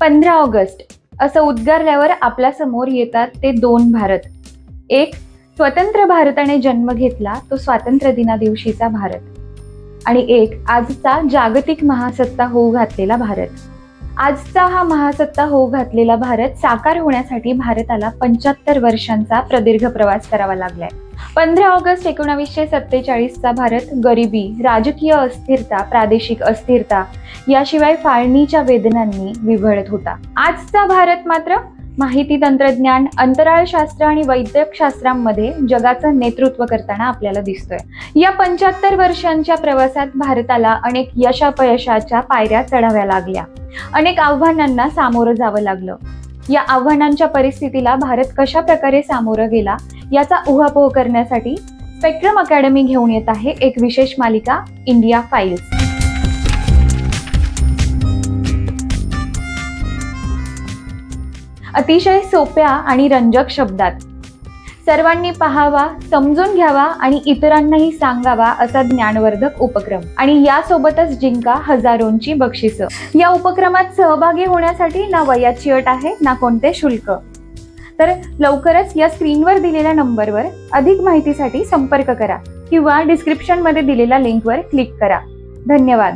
पंधरा ऑगस्ट असं उद्गारल्यावर आपल्यासमोर येतात ते दोन भारत. एक स्वतंत्र भारताने जन्म घेतला तो स्वातंत्र्य दिना दिवशीचा भारत. आणि एक आजचा जागतिक महासत्ता होऊ घातलेला भारत. आजचा हा महासत्ता होऊ घातलेला भारत साकार होण्यासाठी भारताला पंच्याहत्तर वर्षांचा प्रदीर्घ प्रवास करावा लागलाय. पंधरा ऑगस्ट एकोणावीसशे सत्तेचाळीसचा भारत गरिबी राजकीय अस्थिरता प्रादेशिक अस्थिरता याशिवाय फाळणीच्या वेदनांनी विभळत होता. आजचा भारत मात्र माहिती तंत्रज्ञान अंतराळशास्त्र आणि वैद्यकशास्त्रांमध्ये जगाचं नेतृत्व करताना आपल्याला दिसतोय. या पंच्याहत्तर वर्षांच्या प्रवासात भारताला अनेक यशापयशाच्या पायऱ्या चढाव्या लागल्या. अनेक आव्हानांना सामोरं जावं लागलं. या आव्हानांच्या परिस्थितीला भारत कशा प्रकारे सामोरं गेला याचा उहापोह करण्यासाठी स्पेक्ट्रम अकॅडमी घेऊन येत आहे एक विशेष मालिका इंडिया फाईल्स अतिशय सोप्या आणि रंजक शब्दात. सर्वांनी पाहावा समजून घ्यावा आणि इतरांनाही सांगावा असा ज्ञानवर्धक उपक्रम. आणि यासोबतच जिंका हजारोंची बक्षिसं. या उपक्रमात सहभागी होण्यासाठी ना वयाची अट आहे ना कोणते शुल्क. तर लवकरच या स्क्रीनवर दिलेल्या नंबरवर अधिक माहितीसाठी संपर्क करा किंवा डिस्क्रिप्शनमध्ये दिलेल्या लिंकवर क्लिक करा. धन्यवाद.